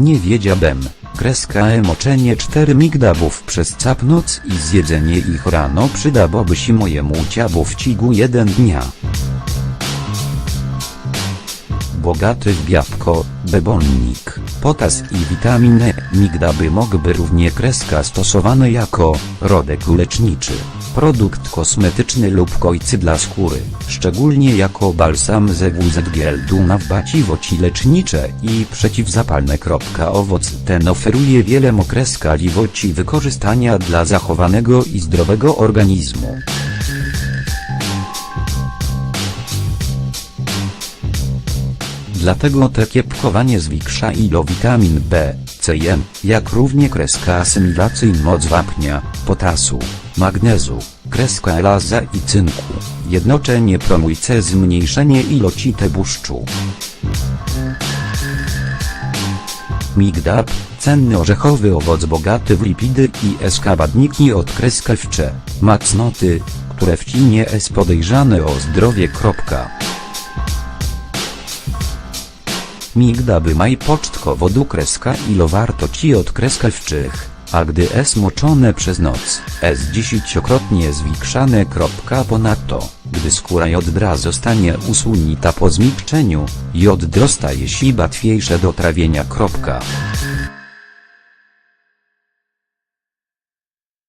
Nie wiedziałbym. Kreska e moczenie 4 migdałów przez cap noc i zjedzenie ich rano przydałoby się mojemu ciału w cigu jeden dnia. Bogaty w białko, bebonnik, potas i witaminę, migdały mogłyby równie kreska stosowane jako rodek leczniczy, produkt kosmetyczny lub kojcy dla skóry, szczególnie jako balsam ze WZGL na wbaciwoci lecznicze i przeciwzapalne. Owoc ten oferuje wiele okreskaliwości wykorzystania dla zachowanego i zdrowego organizmu. Dlatego te kiepkowanie zwiększa ilo witamin B, C i M, jak równie kreska asymilacyjna moc wapnia, potasu, magnezu, kreska elaza i cynku, jednocześnie promujce zmniejszenie ilości tłuszczu. Migdab, cenny orzechowy owoc bogaty w lipidy i eskabadniki od kreskewcze, ma cnoty, które w cinie jest podejrzane o zdrowie. Migdaby maj pocztko wodu kreska ilo ci od kreskewczych, a gdy es moczone przez noc, es dziesięciokrotnie zwiększane. Ponadto, gdy skóra jodra zostanie usunita po zmikczeniu, jodro staje się łatwiejsze do trawienia.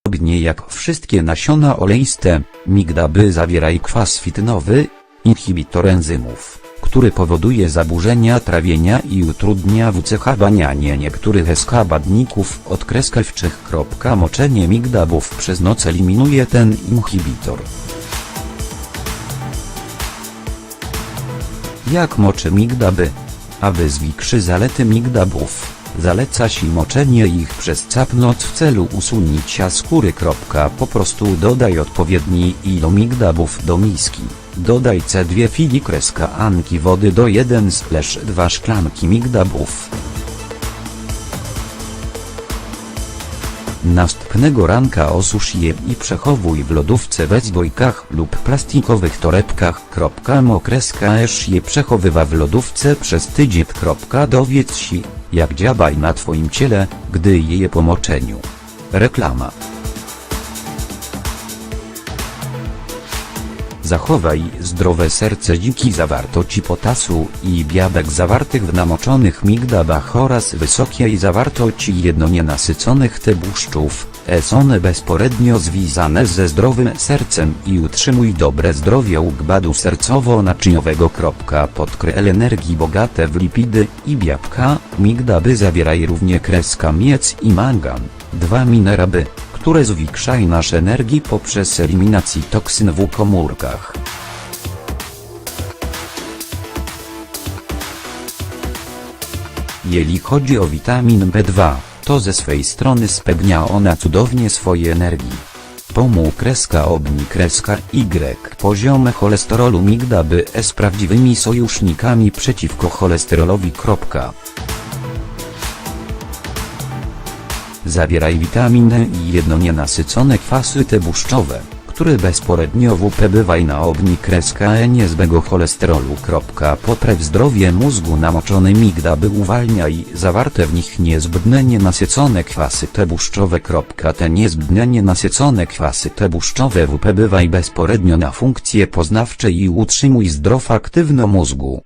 Podobnie jak wszystkie nasiona oleiste, migdaby zawierają kwas fitnowy, inhibitor enzymów, który powoduje zaburzenia trawienia i utrudnia wycechowanie niektórych eskabadników od kreskewczych. Moczenie migdałów przez noc eliminuje ten inhibitor. Jak moczy migdaby? Aby zwiększy zalety migdałów, zaleca się moczenie ich przez cap noc w celu usunięcia skóry. Po prostu dodaj odpowiedni ilo migdałów do miski. Dodaj C2 fili kreska anki wody do 1/2 szklanki migdałów. Następnego ranka osusz je i przechowuj w lodówce we zbojkach lub plastikowych torebkach. Mokreska esz je przechowywa w lodówce przez tydzień. Dowiedz się, jak działa na twoim ciele, gdy je po moczeniu. Reklama Zachowaj zdrowe serce dziki zawartości potasu i białek zawartych w namoczonych migdałach oraz wysokiej zawartości jednonienasyconych tłuszczów, es one bezporednio związane ze zdrowym sercem i utrzymuj dobre zdrowie układu sercowo-naczyniowego. Podkreśl energii bogate w lipidy i białka, migdały zawieraj równie kreska miec i mangan, dwa minerały które zwiększają nasz energii poprzez eliminację toksyn w komórkach. Jeśli chodzi o witamin B2, to ze swej strony spełnia ona cudownie swoje energii. Pomu kreska obni kreska Y poziome cholesterolu migdaby z prawdziwymi sojusznikami przeciwko cholesterolowi. Zawieraj witaminę i jedno nienasycone kwasy tłuszczowe, które bezporednio wypływaj na obni kreska e niezbego cholesterolu. Popraw zdrowie mózgu namoczony migdały uwalniaj zawarte w nich niezbędne nienasycone kwasy tłuszczowe. Te niezbędne nienasycone kwasy tłuszczowe wypływaj bezporednio na funkcje poznawcze i utrzymuj zdrow aktywno mózgu.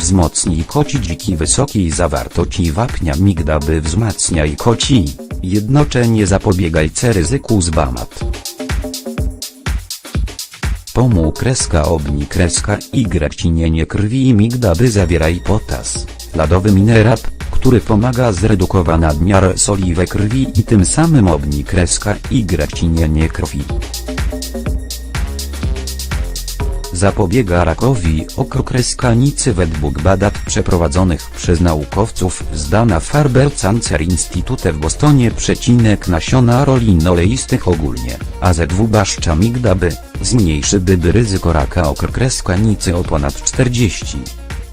Wzmocnij koci dziki wysokiej zawartości wapnia migdały wzmacniaj koci, jednocześnie zapobiegajce ryzyku zbamat. Pomu kreska obni kreska Y cinienie krwi i migdały zawieraj potas, ladowy minerał, który pomaga zredukować nadmiar soli we krwi i tym samym obni kreska Y cinienie krwi. Zapobiega rakowi okrokreskanicy według badań przeprowadzonych przez naukowców z Dana Farber Cancer Institute w Bostonie. Przecinek nasiona rolin oleistych ogólnie, a ZW baszcza migdaby, zmniejszyłby ryzyko raka okrokreskanicy o ponad 40.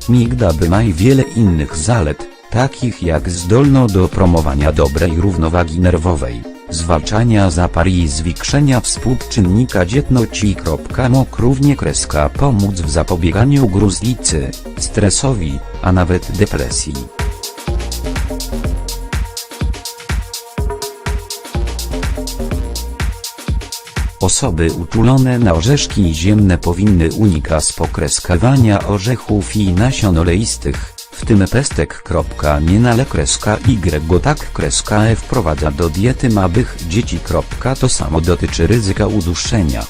Migdaby ma wiele innych zalet, takich jak zdolno do promowania dobrej równowagi nerwowej zwalczania zapar i zwiększenia współczynnika dzietności. Mógł równie kreska pomóc w zapobieganiu gruźlicy, stresowi, a nawet depresji. Osoby uczulone na orzeszki ziemne powinny unikać pokreskawania orzechów i nasion oleistych, w tym pestek. Nienale tak E wprowadza do diety małych dzieci. To samo dotyczy ryzyka uduszenia.